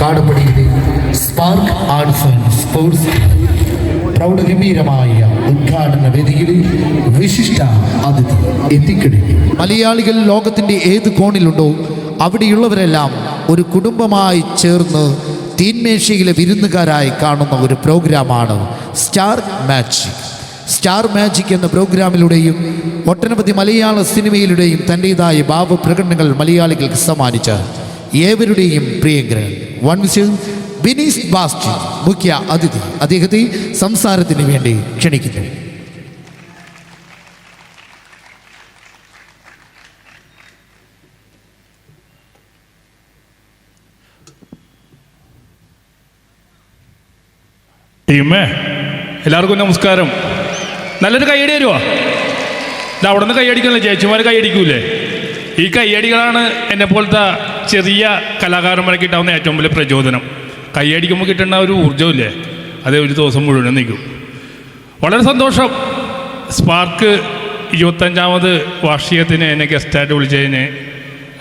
കാടപ്പടിയിലെ spark arts and sports പ്രൗഢഗംഭീരമായ ഉദ്ഘാടന വേദിയിൽ വിശിഷ്ട അതിഥി എത്തിക്കഴിഞ്ഞു. മലയാളികൾ ലോകത്തിന്റെ ഏത് കോണിലുണ്ടോ അവിടെയുള്ളവരെല്ലാം ഒരു കുടുംബമായി ചേർന്ന് തീന്മേശയിലെ വിരുന്നുകാരായി കാണുന്ന ഒരു പ്രോഗ്രാമാണ് സ്റ്റാർ മാജിക് സ്റ്റാർ മാജിക് എന്ന പ്രോഗ്രാമിലൂടെയും ഒട്ടനവധി മലയാള സിനിമയിലൂടെയും തന്റെതായ ഭാവപ്രകടനങ്ങൾ മലയാളികൾക്ക് സമ്മാനിച്ച ഏവരുടെയും പ്രിയങ്കരൻ വൺ മിസ്റ്റർ ബിനീസ് ബാസ്റ്റി മുഖ്യ അതിഥി. അദ്ദേഹത്തെ സംസാരത്തിന് വേണ്ടി ക്ഷണിക്കുന്നു. ടീമേ എല്ലാവർക്കും നമസ്കാരം. നല്ലൊരു കൈയടി തരുമോ അവിടെ നിന്ന് കൈയടിക്കണല്ലേ ചേച്ചിമാർ കൈയടിക്കൂലേ? ഈ കൈയടികളാണ് എന്നെ പോലത്തെ ചെറിയ കലാകാരന്മാരെ കിട്ടാവുന്ന ഏറ്റവും വലിയ പ്രചോദനം. കൈയടിക്കുമ്പോൾ കിട്ടുന്ന ഒരു ഊർജമില്ലേ അതേ ഒരു ദിവസം മുഴുവൻ നിൽക്കും. വളരെ സന്തോഷം. സ്പാർക്ക് ഇരുപത്തഞ്ചാമത് വാർഷികത്തിന് എന്നെ ഗസ്റ്റായിട്ട് വിളിച്ചതിന്.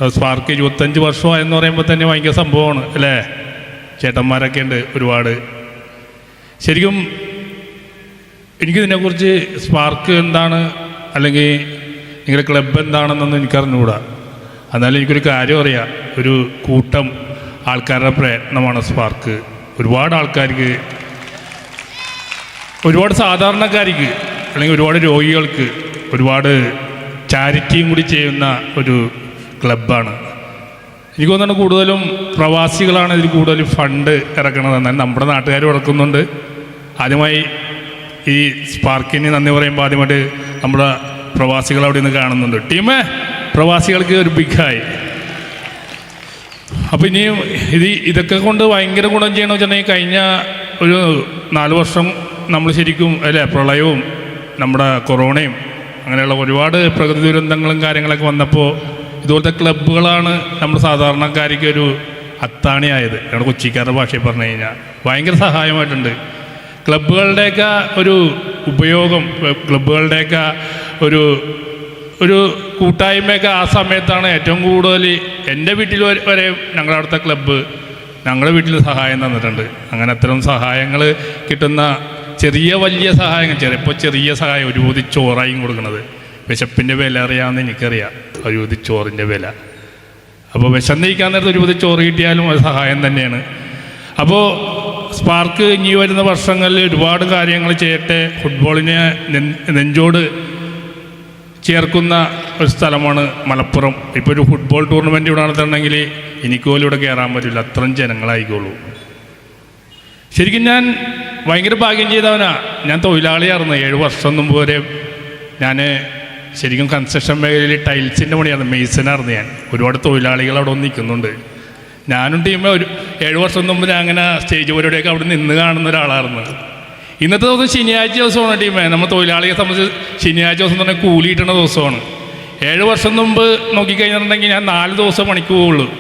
സ്പാർക്ക് ഇരുപത്തഞ്ച് വർഷമായെന്ന് പറയുമ്പോൾ തന്നെ ഭയങ്കര സംഭവമാണ് അല്ലേ? ചേട്ടന്മാരൊക്കെ ഉണ്ട് ഒരുപാട്. ശരിക്കും എനിക്കിതിനെക്കുറിച്ച് സ്പാർക്ക് എന്താണ്? അല്ലെങ്കിൽ നിങ്ങളുടെ ക്ലബ്ബ് എന്താണെന്നൊന്നും എനിക്കറിഞ്ഞുകൂടാ. എന്നാലും എനിക്കൊരു കാര്യം അറിയാം. ഒരു കൂട്ടം ആൾക്കാരുടെ പ്രയത്നമാണ് സ്പാർക്ക്. ഒരുപാട് ആൾക്കാർക്ക് ഒരുപാട് സാധാരണക്കാർക്ക് അല്ലെങ്കിൽ ഒരുപാട് രോഗികൾക്ക് ഒരുപാട് ചാരിറ്റിയും കൂടി ചെയ്യുന്ന ഒരു ക്ലബ്ബാണ്. എനിക്ക് തോന്നുന്നു കൂടുതലും പ്രവാസികളാണ് ഇതിൽ കൂടുതൽ ഫണ്ട് ഇറക്കണത് എന്നാൽ നമ്മുടെ നാട്ടുകാർ ഇറക്കുന്നുണ്ട് ആദ്യമായി ഈ സ്പാർക്കിന് നന്ദി പറയുമ്പോൾ ആദ്യമായിട്ട് നമ്മുടെ പ്രവാസികൾ അവിടെ നിന്ന് കാണുന്നുണ്ട്. ടീമേ പ്രവാസികൾക്ക് ഒരു ബിഗായി അപ്പം അപ്പോൾ ഇനിയും ഇത് ഇതൊക്കെ കൊണ്ട് ഭയങ്കര ഗുണം ചെയ്യണമെന്ന് വെച്ചിട്ടുണ്ടെങ്കിൽ കഴിഞ്ഞ ഒരു നാല് വർഷം നമ്മൾ ശരിക്കും അല്ലേ പ്രളയവും നമ്മുടെ കൊറോണയും അങ്ങനെയുള്ള ഒരുപാട് പ്രകൃതി ദുരന്തങ്ങളും കാര്യങ്ങളൊക്കെ വന്നപ്പോൾ ഇതുപോലത്തെ ക്ലബ്ബുകളാണ് നമ്മൾ സാധാരണക്കാർക്ക് ഒരു അത്താണിയായത്. ഞങ്ങളുടെ കൊച്ചിക്കാരുടെ ഭാഷയിൽ പറഞ്ഞു കഴിഞ്ഞാൽ ഭയങ്കര സഹായമായിട്ടുണ്ട്. ക്ലബ്ബുകളുടെയൊക്കെ ഒരു ഉപയോഗം ക്ലബ്ബുകളുടെയൊക്കെ ഒരു ഒരു കൂട്ടായ്മയൊക്കെ ആ സമയത്താണ് ഏറ്റവും കൂടുതൽ എന്റെ വീട്ടിൽ വരെ- ഞങ്ങളുടെ അടുത്ത ക്ലബ്ബ് ഞങ്ങളുടെ വീട്ടിൽ സഹായം തന്നിട്ടുണ്ട്. അങ്ങനെ അത്തരം സഹായങ്ങൾ കിട്ടുന്ന ചെറിയ വലിയ സഹായങ്ങൾ ചിലപ്പോൾ ചെറിയ സഹായം ഒരു പൊതി ചോറായും കൊടുക്കുന്നത് വിശപ്പിന്റെ വില അറിയാമെന്ന് എനിക്കറിയാം. ഒരു പൊതി ചോറിന്റെ വില. അപ്പോൾ വിശന്നിരിക്കാൻ നേരത്ത് ഒരു പൊതി ചോറ് കിട്ടിയാലും അത് സഹായം തന്നെയാണ്. അപ്പോൾ സ്പാർക്ക് ഇനി വരുന്ന വർഷങ്ങളിൽ ഒരുപാട് കാര്യങ്ങൾ ചെയ്യട്ടെ. ഫുട്ബോളിനെ നെഞ്ചോട് ചേർക്കുന്ന ഒരു സ്ഥലമാണ് മലപ്പുറം. ഇപ്പോൾ ഒരു ഫുട്ബോൾ ടൂർണമെന്റ് ഇവിടെ നടത്തണമെങ്കിൽ എനിക്ക് പോലും ഇവിടെ കയറാൻ പറ്റില്ല. അത്രയും ജനങ്ങളായിക്കോളൂ. ശരിക്കും ഞാൻ ഭയങ്കര ഭാഗ്യം ചെയ്തവനാ. ഞാൻ തൊഴിലാളിയായിരുന്നു. ഏഴ് വർഷം മുമ്പ് വരെ ഞാൻ ശരിക്കും കൺസ്ട്രക്ഷൻ മേഖലയിൽ ടൈൽസിന്റെ പണിയായിരുന്നു. മെയ്സനായിരുന്നു ഞാൻ. ഒരുപാട് തൊഴിലാളികൾ അവിടെ ഒന്ന് നിൽക്കുന്നുണ്ട്. ഞാനും ടീമേ ഒരു ഏഴ് വർഷം മുമ്പ് ഞാൻ അങ്ങനെ സ്റ്റേജ് പരിപാടിയൊക്കെ അവിടെ നിന്ന് കാണുന്ന ഒരാളായിരുന്നു. ഇന്നത്തെ ദിവസം ശനിയാഴ്ച ദിവസമാണ് ടീമേ. നമ്മൾ തൊഴിലാളിയെ സംബന്ധിച്ച് ശനിയാഴ്ച ദിവസം തന്നെ കൂലി കിട്ടുന്ന ദിവസമാണ്. ഏഴ് വർഷം മുമ്പ് നോക്കിക്കഴിഞ്ഞിട്ടുണ്ടെങ്കിൽ ഞാൻ നാല് ദിവസം പണിക്ക് പോവുള്ളൂ.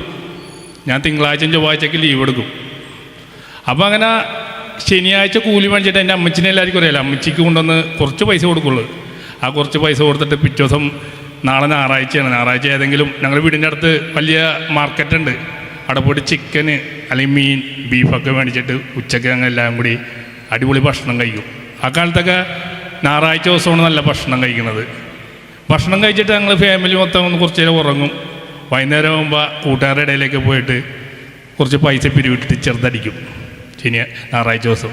ഞാൻ തിങ്കളാഴ്ചയും ചൊവ്വാഴ്ചയ്ക്ക് ലീവ് എടുക്കും. അപ്പോൾ അങ്ങനെ ശനിയാഴ്ച കൂലി മേടിച്ചിട്ട് എന്റെ അമ്മച്ചിനെ എല്ലാവർക്കും അറിയാലോ. അമ്മച്ചിക്ക് കൊണ്ടുവന്ന് കുറച്ച് പൈസ കൊടുക്കുള്ളൂ. ആ കുറച്ച് പൈസ കൊടുത്തിട്ട് പിറ്റേ ദിവസം നാളെ ഞായറാഴ്ചയാണ്. ഞായറാഴ്ച ഏതെങ്കിലും ഞങ്ങൾ വീടിന്റെ അടുത്ത് വലിയ മാർക്കറ്റുണ്ട്. അവിടെ പോയിട്ട് ചിക്കന് അല്ലെങ്കിൽ മീൻ ബീഫൊക്കെ മേടിച്ചിട്ട് ഉച്ചയ്ക്ക് ഞങ്ങൾ എല്ലാം കൂടി അടിപൊളി ഭക്ഷണം കഴിക്കും. ആ കാലത്തൊക്കെ ഞായറാഴ്ച ദിവസമാണ് നല്ല ഭക്ഷണം കഴിക്കുന്നത്. ഭക്ഷണം കഴിച്ചിട്ട് ഞങ്ങൾ ഫാമിലി മൊത്തം ഒന്ന് കുറച്ച് നേരം ഉറങ്ങും. വൈകുന്നേരം ആകുമ്പോൾ കൂട്ടുകാരുടെ ഇടയിലേക്ക് പോയിട്ട് കുറച്ച് പൈസ പിരിവിട്ടിട്ട് ചെറുതടിക്കും. ശനി ഞായറാഴ്ച ദിവസം.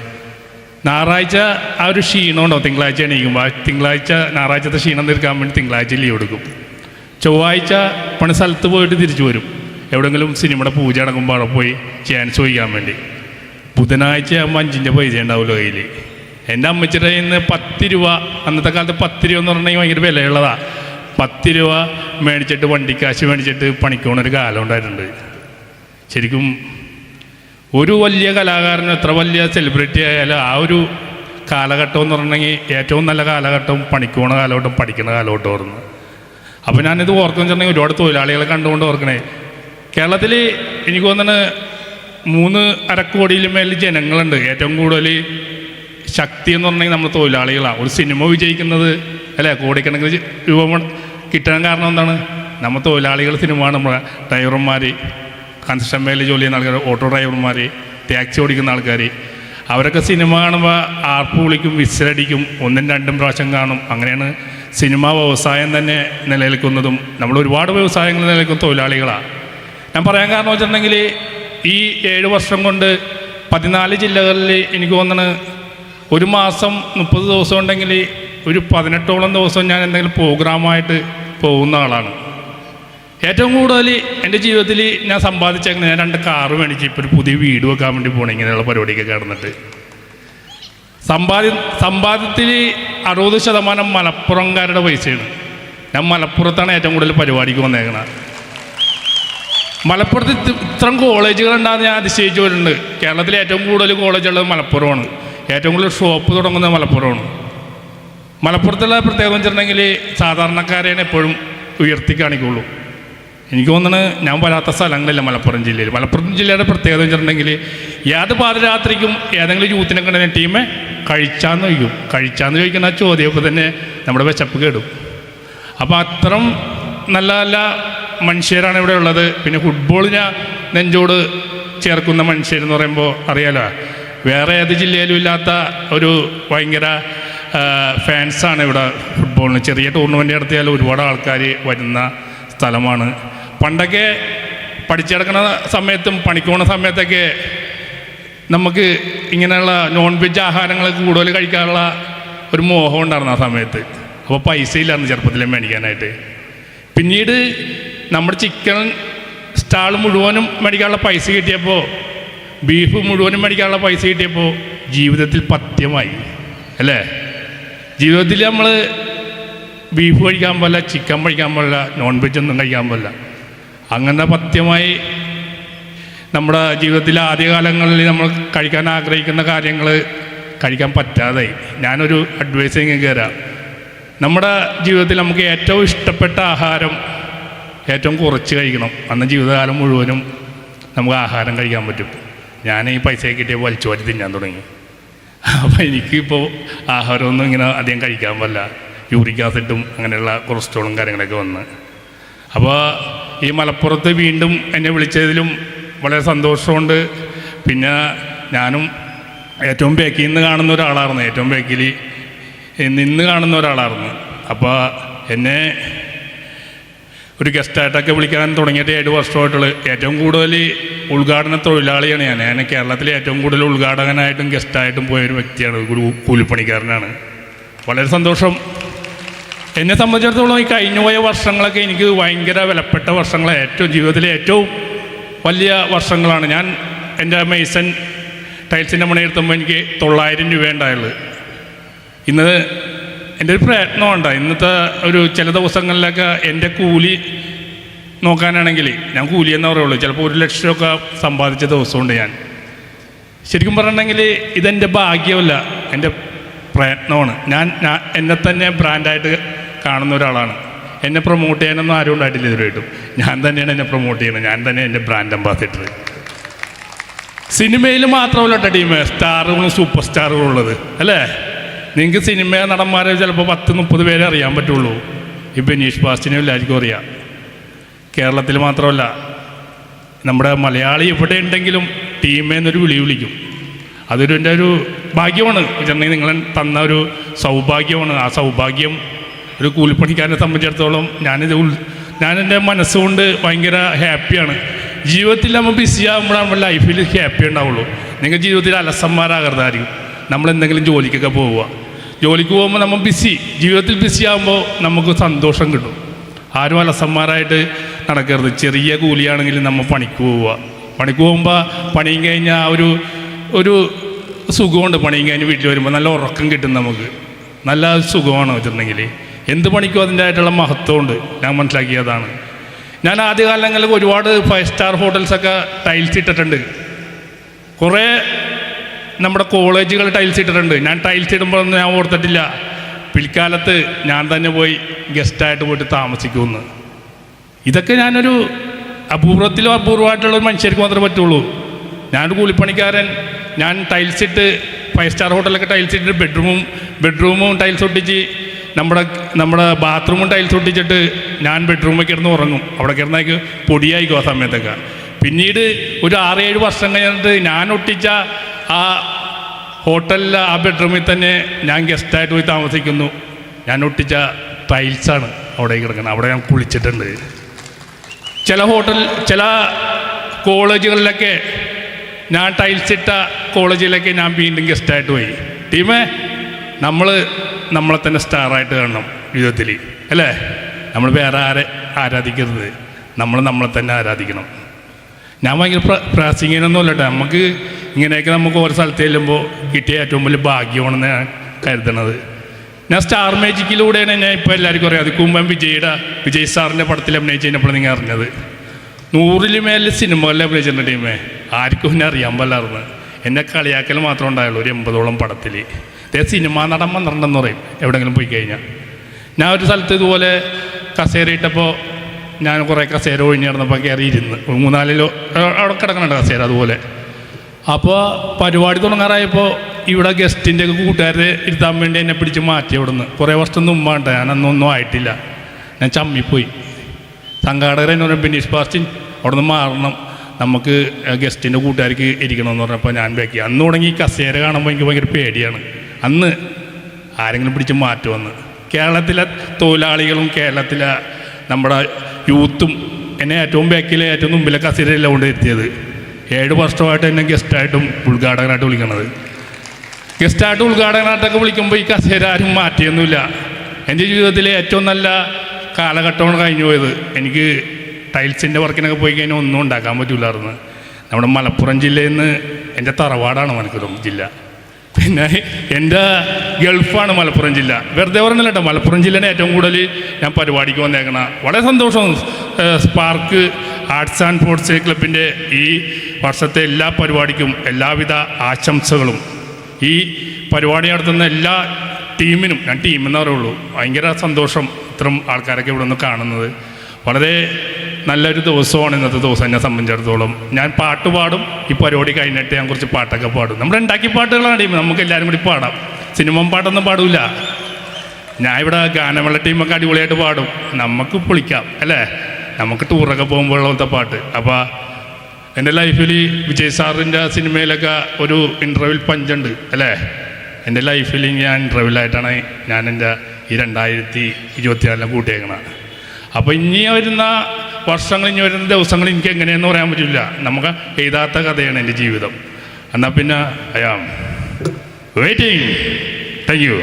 ഞായറാഴ്ച ആ ഒരു ക്ഷീണം ഉണ്ടാവും തിങ്കളാഴ്ച എണീക്കുമ്പോൾ ആ തിങ്കളാഴ്ച ഞായറാഴ്ചത്തെ ക്ഷീണം തീർക്കാൻ വേണ്ടി തിങ്കളാഴ്ച ലീവ് എടുക്കും. ചൊവ്വാഴ്ച പണി സ്ഥലത്ത് പോയിട്ട് തിരിച്ചു വരും. എവിടെയെങ്കിലും സിനിമയുടെ പൂജ അടങ്ങുമ്പോൾ അവിടെ പോയി ചാൻസ് ചോദിക്കാൻ വേണ്ടി. ബുധനാഴ്ച ആകുമ്പോൾ അഞ്ചിന്റെ പൈസ ഉണ്ടാവുമല്ലോ കയ്യിൽ എന്റെ അമ്മച്ചിയുടെ കയ്യിൽ നിന്ന് പത്ത് രൂപ അന്നത്തെ കാലത്ത് പത്ത് രൂപ എന്ന് പറഞ്ഞാൽ ഭയങ്കര വിലയുള്ളതാ. പത്ത് രൂപ മേടിച്ചിട്ട് വണ്ടിക്കാശ് മേടിച്ചിട്ട് പണിക്കോണൊരു കാലം ഉണ്ടായിട്ടുണ്ട്. ശരിക്കും ഒരു വലിയ കലാകാരനും എത്ര വലിയ സെലിബ്രിറ്റി ആയാലും ആ ഒരു കാലഘട്ടം എന്ന് പറഞ്ഞെങ്കിൽ ഏറ്റവും നല്ല കാലഘട്ടം പണിക്കോണ കാലഘട്ടം പഠിക്കുന്ന കാലഘട്ടമായിരുന്നു അപ്പോൾ ഞാനിത് ഓർക്കുന്നു വെച്ചിട്ടുണ്ടെങ്കിൽ ഒരുപാട് തൊഴിലാളികളെ കണ്ടുകൊണ്ട് ഓർക്കണേ. കേരളത്തിൽ എനിക്ക് തോന്നുന്നത് മൂന്ന് അരക്കോടിയിൽ മേൽ ജനങ്ങളുണ്ട്. ഏറ്റവും കൂടുതൽ ശക്തി എന്ന് പറഞ്ഞെങ്കിൽ നമ്മൾ തൊഴിലാളികളാണ് ഒരു സിനിമ വിജയിക്കുന്നത് അല്ലേ? കോടിക്കണക്കിന് രൂപ കിട്ടാൻ കാരണം എന്താണ്? നമ്മൾ തൊഴിലാളികൾ സിനിമയാണ് നമ്മുടെ ഡ്രൈവർമാർ കൺസ്ട്രക്ഷൻ മേലെ ജോലി ചെയ്യുന്ന ആൾക്കാർ ഓട്ടോ ഡ്രൈവർമാർ ടാക്സി ഓടിക്കുന്ന ആൾക്കാർ അവരൊക്കെ സിനിമ കാണുമ്പോൾ ആർപ്പ് വിളിക്കും വിസിലടിക്കും ഒന്നും രണ്ടും പ്രാവശ്യം കാണും. അങ്ങനെയാണ് സിനിമ വ്യവസായം തന്നെ നിലനിൽക്കുന്നതും. നമ്മൾ ഒരുപാട് വ്യവസായങ്ങൾ നിലനിൽക്കുന്ന തൊഴിലാളികളാണ് ഞാൻ പറയാൻ കാരണം വെച്ചിട്ടുണ്ടെങ്കിൽ ഈ ഏഴ് വർഷം കൊണ്ട് പതിനാല് ജില്ലകളിൽ എനിക്ക് തോന്നണ് ഒരു മാസം മുപ്പത് ദിവസം ഉണ്ടെങ്കിൽ ഒരു പതിനെട്ടോളം ദിവസം ഞാൻ എന്തെങ്കിലും പ്രോഗ്രാമായിട്ട് പോകുന്ന ആളാണ്. ഏറ്റവും കൂടുതൽ എന്റെ ജീവിതത്തിൽ ഞാൻ സമ്പാദിച്ചേക്കുന്നത് ഞാൻ രണ്ട് കാറ് മേടിച്ച് ഇപ്പോൾ ഒരു പുതിയ വീട് വെക്കാൻ വേണ്ടി പോകണം ഇങ്ങനെയുള്ള പരിപാടിയൊക്കെ കടന്നിട്ട്. സമ്പാദ്യ സമ്പാദ്യത്തിൽ അറുപത് ശതമാനം മലപ്പുറംകാരുടെ പൈസയാണ്. ഞാൻ മലപ്പുറത്താണ് ഏറ്റവും കൂടുതൽ പരിപാടിക്ക് വന്നേക്കണത് മലപ്പുറത്ത് ഇത് ഇത്രയും കോളേജുകൾ ഉണ്ടാകുന്ന ഞാൻ അതിശയിച്ചവരുണ്ട് കേരളത്തിൽ ഏറ്റവും കൂടുതൽ കോളേജുള്ളത് മലപ്പുറമാണ്. ഏറ്റവും കൂടുതൽ ഷോപ്പ് തുടങ്ങുന്നത് മലപ്പുറമാണ്. മലപ്പുറത്തുള്ള പ്രത്യേകത വെച്ചിട്ടുണ്ടെങ്കിൽ സാധാരണക്കാരെയാണ് എപ്പോഴും ഉയർത്തി കാണിക്കുള്ളൂ. എനിക്ക് തോന്നുന്നത് ഞാൻ വരാത്ത സ്ഥലങ്ങളില്ല മലപ്പുറം ജില്ലയിൽ. മലപ്പുറം ജില്ലയുടെ പ്രത്യേകത വെച്ചിട്ടുണ്ടെങ്കിൽ ഏത് പാതിരാത്രിക്കും ഏതെങ്കിലും യൂത്തിനെ കണ്ടെന്ന ടീമെ കഴിച്ചാന്ന് ചോദിക്കും. കഴിച്ചാന്ന് ചോദിക്കുന്ന ആ ചോദ്യം ഇപ്പോൾ തന്നെ നമ്മുടെ വിശപ്പ് കേടും. അപ്പോൾ അത്തരം നല്ല നല്ല മനുഷ്യരാണ് ഇവിടെ ഉള്ളത്. പിന്നെ ഫുട്ബോളിനെ നെഞ്ചോട് ചേർക്കുന്ന മനുഷ്യരെന്ന് പറയുമ്പോൾ അറിയാലോ? വേറെ ഏത് ജില്ലയിലും ഇല്ലാത്ത ഒരു ഭയങ്കര ഫാൻസാണ് ഇവിടെ ഫുട്ബോളിന് ചെറിയ ടൂർണമെന്റ് നടത്തിയാൽ ഒരുപാട് ആൾക്കാർ വരുന്ന സ്ഥലമാണ്. പണ്ടൊക്കെ പഠിച്ചെടുക്കുന്ന സമയത്തും പണിക്കോണ സമയത്തൊക്കെ നമുക്ക് ഇങ്ങനെയുള്ള നോൺ വെജ് ആഹാരങ്ങൾ കൂടുതൽ കഴിക്കാനുള്ള ഒരു മോഹം ഉണ്ടായിരുന്നു ആ സമയത്ത്. അപ്പോൾ പൈസ ഇല്ലായിരുന്നു ചെറുപ്പത്തിൽ മേടിക്കാനായിട്ട്. പിന്നീട് നമ്മുടെ ചിക്കൻ സ്റ്റാൾ മുഴുവനും മേടിക്കാനുള്ള പൈസ കിട്ടിയപ്പോൾ ബീഫ് മുഴുവനും മേടിക്കാനുള്ള പൈസ കിട്ടിയപ്പോൾ ജീവിതത്തിൽ പഥ്യമായി അല്ലേ? ജീവിതത്തിൽ നമ്മൾ ബീഫ് കഴിക്കാൻ പാടില്ല ചിക്കൻ കഴിക്കാൻ പാടില്ല നോൺ വെജ് ഒന്നും കഴിക്കാൻ പാടില്ല അങ്ങനെ പഥ്യമായി നമ്മുടെ ജീവിതത്തിലെ ആദ്യകാലങ്ങളിൽ നമ്മൾ കഴിക്കാൻ ആഗ്രഹിക്കുന്ന കാര്യങ്ങൾ കഴിക്കാൻ പറ്റാതായി. ഞാനൊരു അഡ്വൈസിങ് കയറാം നമ്മുടെ ജീവിതത്തിൽ നമുക്ക് ഏറ്റവും ഇഷ്ടപ്പെട്ട ആഹാരം ഏറ്റവും കുറച്ച് കഴിക്കണം. അന്ന് ജീവിതകാലം മുഴുവനും നമുക്ക് ആഹാരം കഴിക്കാൻ പറ്റും. ഞാൻ ഈ പൈസ കിട്ടിയ വലിച്ചു വാരി തിന്നാൻ തുടങ്ങി. അപ്പോൾ എനിക്കിപ്പോൾ ആഹാരമൊന്നും ഇങ്ങനെ അധികം കഴിക്കാൻ പറ്റില്ല യൂറിക് ആസിഡും അങ്ങനെയുള്ള കൊളസ്ട്രോളും കാര്യങ്ങളൊക്കെ വന്ന്. അപ്പോൾ ഈ മലപ്പുറത്ത് വീണ്ടും എന്നെ വിളിച്ചതിലും വളരെ സന്തോഷമുണ്ട്. പിന്നെ ഞാനും ഏറ്റവും ബേക്കിൽ നിന്ന് കാണുന്ന ഒരാളായിരുന്നു. ഏറ്റവും ബേക്കിൽ നിന്ന് കാണുന്ന ഒരാളായിരുന്നു. അപ്പോൾ എന്നെ ഒരു ഗസ്റ്റായിട്ടൊക്കെ വിളിക്കാൻ തുടങ്ങിയിട്ട് ഏഴ് വർഷമായിട്ടുള്ള. ഏറ്റവും കൂടുതൽ ഉദ്ഘാടന തൊഴിലാളിയാണ് ഞാൻ. ഞാൻ കേരളത്തിലെ ഏറ്റവും കൂടുതൽ ഉദ്ഘാടകനായിട്ടും ഗസ്റ്റായിട്ടും പോയ ഒരു വ്യക്തിയാണ്. ഒരു കൂലിപ്പണിക്കാരനാണ്. വളരെ സന്തോഷം. എന്നെ സംബന്ധിച്ചിടത്തോളം ഈ കഴിഞ്ഞുപോയ വർഷങ്ങളൊക്കെ എനിക്ക് ഭയങ്കര വിലപ്പെട്ട വർഷങ്ങൾ ഏറ്റവും ജീവിതത്തിലെ ഏറ്റവും വലിയ വർഷങ്ങളാണ്. ഞാൻ എന്റെ മെയ്സൺ ടൈൽസിന്റെ മണി എടുത്തുമ്പോൾ എനിക്ക് തൊള്ളായിരം രൂപ ഉണ്ടായുള്ളൂ ഇന്ന് എന്റെ ഒരു പ്രയത്നമുണ്ട് ഇന്നത്തെ ഒരു ചില ദിവസങ്ങളിലൊക്കെ എന്റെ കൂലി നോക്കാനാണെങ്കിൽ ഞാൻ കൂലി എന്നേ പറയുള്ളൂ. ചിലപ്പോൾ ഒരു ലക്ഷമൊക്കെ സമ്പാദിച്ച ദിവസമുണ്ട് ഞാൻ. ശരിക്കും പറഞ്ഞിട്ടുണ്ടെങ്കിൽ ഇതെന്റെ ഭാഗ്യമല്ല എന്റെ പ്രയത്നമാണ്. ഞാൻ ഞാൻ എന്നെ തന്നെ ബ്രാൻഡായിട്ട് കാണുന്ന ഒരാളാണ്. എന്നെ പ്രൊമോട്ട് ചെയ്യാനൊന്നും ആരും ഉണ്ടായിട്ടില്ല ഇതുവരെയായിട്ടും. ഞാൻ തന്നെയാണ് എന്നെ പ്രൊമോട്ട് ചെയ്യുന്നത്. ഞാൻ തന്നെ എന്റെ ബ്രാൻഡ് അംബാസിഡർ സിനിമയിൽ മാത്രമല്ല ടീം സ്റ്റാറുകളും സൂപ്പർ സ്റ്റാറുകളും ഉള്ളത്. അല്ലേ? നിങ്ങൾക്ക് സിനിമ നടന്മാരെ ചിലപ്പോൾ പത്ത് മുപ്പത് പേരെ അറിയാൻ പറ്റുള്ളൂ. ഈ ബെനീഷ് ബാസ്റ്റിനെ എല്ലാവർക്കും അറിയാം. കേരളത്തിൽ മാത്രമല്ല നമ്മുടെ മലയാളി എവിടെ ഉണ്ടെങ്കിലും ടീമേന്നൊരു വിളി വിളിക്കും. അതൊരു എന്റെ ഒരു ഭാഗ്യമാണ്. വെച്ചിട്ടുണ്ടെങ്കിൽ നിങ്ങൾ തന്ന ഒരു സൗഭാഗ്യമാണ്. ആ സൗഭാഗ്യം ഒരു കൂലിപ്പണിക്കാരനെ സംബന്ധിച്ചിടത്തോളം ഞാനിത് ഉൾ ഞാനെന്റെ മനസ്സുകൊണ്ട് ഭയങ്കര ഹാപ്പിയാണ് ജീവിതത്തിൽ നമ്മൾ ബിസി ആകുമ്പോഴാണ് നമ്മുടെ ലൈഫിൽ ഹാപ്പി ഉണ്ടാവുള്ളൂ. നിങ്ങൾ ജീവിതത്തിൽ അലസന്മാരാകരുതായിരിക്കും. നമ്മൾ എന്തെങ്കിലും ജോലിക്കൊക്കെ പോവുക. ജോലിക്ക് പോകുമ്പോൾ നമ്മൾ ബിസി ജീവിതത്തിൽ ബിസി ആകുമ്പോൾ നമുക്ക് സന്തോഷം കിട്ടും. ആരും അലസന്മാരായിട്ട് നടക്കരുത്. ചെറിയ കൂലിയാണെങ്കിൽ നമ്മൾ പണിക്ക് പോവുക. പണിക്ക് പോകുമ്പോൾ പണിയും കഴിഞ്ഞാൽ ഒരു ഒരു സുഖമുണ്ട് പണിയും കഴിഞ്ഞ് വീട്ടിൽ വരുമ്പോൾ നല്ല ഉറക്കം കിട്ടും നമുക്ക്. നല്ല സുഖമാണ് വെച്ചിട്ടുണ്ടെങ്കിൽ എന്ത് പണിക്കും അതിന്റെതായിട്ടുള്ള മഹത്വമുണ്ട്. ഞാൻ മനസ്സിലാക്കിയതാണ്. ഞാൻ ആദ്യകാലങ്ങളിൽ ഒരുപാട് ഫൈവ് സ്റ്റാർ ഹോട്ടൽസൊക്കെ ടൈൽസ് ഇട്ടിട്ടുണ്ട്. കുറേ നമ്മുടെ കോളേജുകൾ ടൈൽസ് ഇട്ടിട്ടുണ്ട്. ഞാൻ ടൈൽസ് ഇടുമ്പോഴൊന്നും ഞാൻ ഓർത്തിട്ടില്ല. പിൽക്കാലത്ത് ഞാൻ തന്നെ പോയി ഗസ്റ്റായിട്ട് പോയിട്ട് താമസിക്കുമെന്ന്. ഇതൊക്കെ ഞാനൊരു അപൂർവത്തിലോ അപൂർവമായിട്ടുള്ള ഒരു മനുഷ്യർക്ക് മാത്രമേ പറ്റുള്ളൂ. ഞാനൊരു കൂലിപ്പണിക്കാരൻ. ഞാൻ ടൈൽസ് ഇട്ട് ഫൈവ് സ്റ്റാർ ഹോട്ടലൊക്കെ ടൈൽസ് ഇട്ടിട്ട് ബെഡ്റൂമും ബെഡ്റൂമും ടൈൽസ് ഒട്ടിച്ച് നമ്മുടെ നമ്മുടെ ബാത്റൂമും ടൈൽസ് ഒട്ടിച്ചിട്ട് ഞാൻ ബെഡ്റൂമിൽ കിടന്ന് ഉറങ്ങും. അവിടെ കിടന്നേക്ക് പൊടിയായിക്കും ആ സമയത്തൊക്കെ. പിന്നീട് ഒരു ആറേഴ് വർഷം കഴിഞ്ഞിട്ട് ഞാൻ ഒട്ടിച്ച ആ ഹോട്ടലിലെ ആ ബെഡ്റൂമിൽ തന്നെ ഞാൻ ഗസ്റ്റായിട്ട് പോയി താമസിക്കുന്നു. ഞാൻ ഒട്ടിച്ച ടൈൽസാണ് അവിടെ കിടക്കുന്നത്. അവിടെ ഞാൻ കുളിച്ചിട്ടുണ്ട്. ചില ഹോട്ടൽ ചില കോളേജുകളിലൊക്കെ ഞാൻ ടൈൽസ് ഇട്ട കോളേജിലൊക്കെ ഞാൻ വീണ്ടും ഗസ്റ്റായിട്ട് പോയി. ടീമേ നമ്മൾ നമ്മളെ തന്നെ സ്റ്റാറായിട്ട് കാണണം ജീവിതത്തിൽ അല്ലേ? നമ്മൾ വേറെ ആരെ ആരാധിക്കരുത്. നമ്മൾ നമ്മളെ തന്നെ ആരാധിക്കണം. ഞാൻ ഭയങ്കര പ്ര പ്രാസിങ്ങനൊന്നുമല്ല നമുക്ക് ഇങ്ങനെയൊക്കെ നമുക്ക് ഓരോ സ്ഥലത്ത് ചെല്ലുമ്പോൾ കിട്ടിയ ഏറ്റവും വലിയ ഭാഗ്യമാണെന്ന് ഞാൻ കരുതണത്. ഞാൻ സ്റ്റാർ മേജിക്കിലൂടെയാണ് ഞാൻ ഇപ്പോൾ എല്ലാവർക്കും അറിയാം. അത് കുമ്പൻ വിജയുടെ വിജയ് സാറിന്റെ പടത്തിൽ അഭിനയിച്ച് കഴിഞ്ഞപ്പോൾ നിങ്ങൾ അറിഞ്ഞത്. നൂറിൽ മേലെ സിനിമകളിൽ അഭിനയിച്ചിട്ടുണ്ട് ടീമേ ആർക്കും എന്നെ അറിയാൻ പാടില്ലായിരുന്നു. എന്നെ കളിയാക്കൽ മാത്രം ഉണ്ടായുള്ളൂ ഒരു എൺപതോളം പടത്തിൽ ഇതേ സിനിമ നടൻ പന്ത്രണ്ടെന്ന് പറയും എവിടെയെങ്കിലും പോയി കഴിഞ്ഞാൽ ഞാൻ ഒരു സ്ഥലത്ത് ഇതുപോലെ കസേര ഇട്ടപ്പോൾ ഞാൻ കുറേ കസേര ഒഴിഞ്ഞിരുന്നപ്പോൾ കയറിയിരുന്നു മൂന്നാലിലോ അവിടെ കിടക്കണുണ്ട് കസേര അതുപോലെ. അപ്പോൾ പരിപാടി തുടങ്ങാറായപ്പോൾ ഇവിടെ ഗസ്റ്റിന്റെ കൂട്ടുകാരെ ഇരുത്താൻ വേണ്ടി എന്നെ പിടിച്ച് മാറ്റി അവിടെ നിന്ന് കുറേ വർഷം മുമ്പാണ്ട് ഞാൻ അന്നൊന്നും ആയിട്ടില്ല. ഞാൻ ചമ്മിപ്പോയി. സംഘാടകർ എന്ന് പറഞ്ഞ ബിനീഷ് പാസ്റ്റിൻ അവിടെ നിന്ന് മാറണം. നമുക്ക് ഗസ്റ്റിന്റെ കൂട്ടുകാർക്ക് ഇരിക്കണമെന്ന് പറഞ്ഞപ്പോൾ ഞാൻ ബാക്കി അന്ന് തുടങ്ങി കസേര കാണുമ്പോൾ എനിക്ക് ഭയങ്കര പേടിയാണ്. അന്ന് ആരെങ്കിലും പിടിച്ച് മാറ്റുമെന്ന്. കേരളത്തിലെ തൊഴിലാളികളും കേരളത്തിലെ നമ്മുടെ യൂത്തും എന്നെ ഏറ്റവും ബാക്കിലെ ഏറ്റവും മുമ്പിലെ കസേരയിലാണ് കൊണ്ട് എത്തിയത് ഏഴ് വർഷമായിട്ട് എന്നെ ഗസ്റ്റായിട്ടും ഉദ്ഘാടകനായിട്ട് വിളിക്കണത്. ഗസ്റ്റായിട്ട് ഉദ്ഘാടകനായിട്ടൊക്കെ വിളിക്കുമ്പോൾ ഈ കസേര ആരും മാറ്റിയൊന്നുമില്ല. എന്റെ ജീവിതത്തിലെ ഏറ്റവും നല്ല കാലഘട്ടമാണ് കഴിഞ്ഞു പോയത്. എനിക്ക് ടൈൽസിന്റെ വർക്കിനൊക്കെ പോയി കഴിഞ്ഞാൽ ഒന്നും ഉണ്ടാക്കാൻ പറ്റില്ലായിരുന്നു നമ്മുടെ മലപ്പുറം ജില്ലയിൽ നിന്ന് എന്റെ തറവാടാണ് മലപ്പുറം ജില്ല. പിന്നെ എന്റെ ഗൾഫാണ് മലപ്പുറം ജില്ല. വെറുതെ പറഞ്ഞില്ല കേട്ടോ മലപ്പുറം ജില്ലേനെ ഏറ്റവും കൂടുതൽ ഞാൻ പരിപാടിക്ക് വന്നേക്കണ. വളരെ സന്തോഷം. സ്പാർക്ക് ആർട്സ് ആൻഡ് സ്പോർട്സ് ക്ലബിന്റെ ഈ വർഷത്തെ എല്ലാ പരിപാടിക്കും എല്ലാവിധ ആശംസകളും. ഈ പരിപാടി നടത്തുന്ന എല്ലാ ടീമിനും ഞാൻ ടീമെന്ന് പറയുള്ളൂ ഭയങ്കര സന്തോഷം ഇത്രയും ആൾക്കാരൊക്കെ ഇവിടെ നിന്ന് കാണുന്നത്. വളരെ നല്ലൊരു ദിവസമാണ് ഇന്നത്തെ ദിവസം എന്നെ സംബന്ധിച്ചിടത്തോളം. ഞാൻ പാട്ട് പാടും ഈ പരിപാടി കഴിഞ്ഞിട്ട് ഞാൻ കുറച്ച് പാട്ടൊക്കെ പാടും. നമ്മുടെ ഉണ്ടാക്കി പാട്ടുകളാണ് ടീം നമുക്ക് എല്ലാവരും കൂടി പാടാം. സിനിമ പാട്ടൊന്നും പാടില്ല ഞാൻ ഇവിടെ ഗാനമേള ടീമൊക്കെ അടിപൊളിയായിട്ട് പാടും. നമുക്ക് പൊളിക്കാം അല്ലേ? നമുക്ക് ടൂറൊക്കെ പോകുമ്പോഴുള്ളത്തെ പാട്ട്. അപ്പോൾ എന്റെ ലൈഫിൽ വിജയ് സാറിന്റെ ആ സിനിമയിലൊക്കെ ഒരു ഇന്റർവ്യൂവിൽ പഞ്ചുണ്ട് അല്ലേ? എന്റെ ലൈഫിൽ ഞാൻ ഇന്റർവ്യൂലായിട്ടാണ് ഞാൻ എന്റെ ഈ രണ്ടായിരത്തി ഇരുപത്തിനാലിനെ കൂട്ടിയേക്കണത് അപ്പോൾ ഇനി വരുന്ന വർഷങ്ങൾ ഇനി വരുന്ന ദിവസങ്ങൾ എനിക്ക് എങ്ങനെയെന്ന് പറയാൻ പറ്റില്ല. നമുക്ക് എഴുതാത്ത കഥയാണ് എന്റെ ജീവിതം. എന്നാൽ പിന്നെ അയാം വെയിറ്റിംഗ് താങ്ക് യു